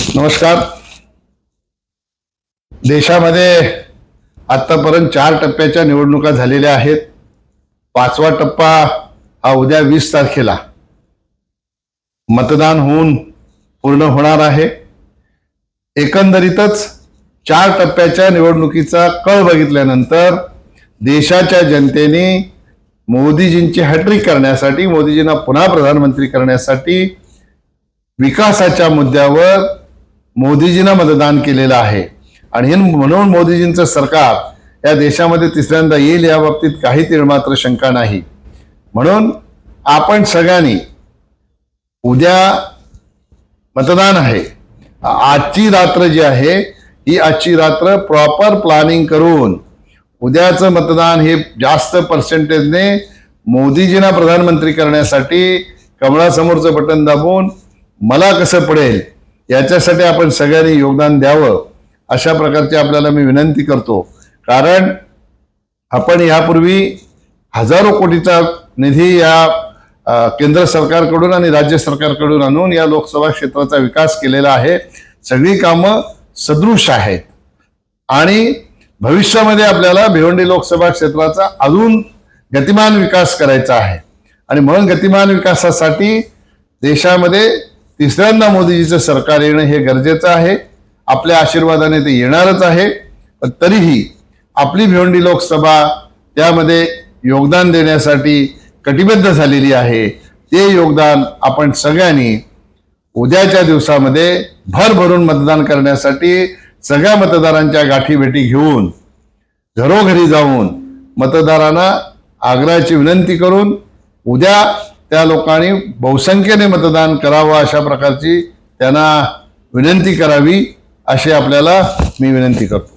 नमस्कार. देशामध्ये आतापर्यंत चार टप्प्याच्या निवडणुका झालेल्या आहेत. पाचवा टप्पा हा उद्या वीस तारखेला. मतदान होऊन पूर्ण होणार आहे. एकंदरीतच चार टप्प्याच्या निवडणुकीचा कळ बघितल्यानंतर देशाच्या जनतेने मोदीजींची हॅट्रिक करण्यासाठी मोदीजींना पुन्हा प्रधानमंत्री करण्यासाठी विकासाच्या मुद्द्यावर मोदीजींना मतदान केलेलं आहे. आणि हे म्हणून मोदीजींचं सरकार या देशामध्ये तिसऱ्यांदा येईल या बाबतीत काही तिळमात्र शंका नाही. म्हणून आपण सगळ्यांनी उद्या मतदान आहे. आजची रात्र जी आहे ही आजची रात्र प्रॉपर प्लॅनिंग करून उद्याचं मतदान हे जास्त पर्सेंटेजने मोदीजींना प्रधानमंत्री करण्यासाठी कमळासमोरचं बटन दाबून मला कसं पडेल याच्यासाठी आपण सगळ्यांनी योगदान द्यावं अशा प्रकारची आपल्याला मी विनंती करतो. कारण आपण यापूर्वी हजारो कोटीचा निधी या केंद्र सरकारकडून आणि राज्य सरकारकडून आणून या लोकसभा क्षेत्राचा विकास केलेला आहे. सगळी कामं सदृश आहेत. आणि भविष्यामध्ये आपल्याला भिवंडी लोकसभा क्षेत्राचा अजून गतिमान विकास करायचा आहे. आणि म्हणून गतिमान विकासासाठी देशामध्ये तिसऱ्यांदा मोदीजीचं सरकार येणं हे गरजेचं आहे. आपल्या आशीर्वादाने ते येणारच आहे. पण तरीही आपली भिवंडी लोकसभा त्यामध्ये योगदान देण्यासाठी कटिबद्ध झालेली आहे. ते योगदान आपण सगळ्यांनी उद्याच्या दिवसामध्ये भर भरून मतदान करण्यासाठी सगळ्या मतदारांच्या गाठीभेटी घेऊन घरोघरी जाऊन मतदारांना आग्रहाची विनंती करून उद्या त्या लोकांनी बहुसंख्येने मतदान करावं अशा प्रकारची त्यांना विनंती करावी अशी आपल्याला मी विनंती करतो.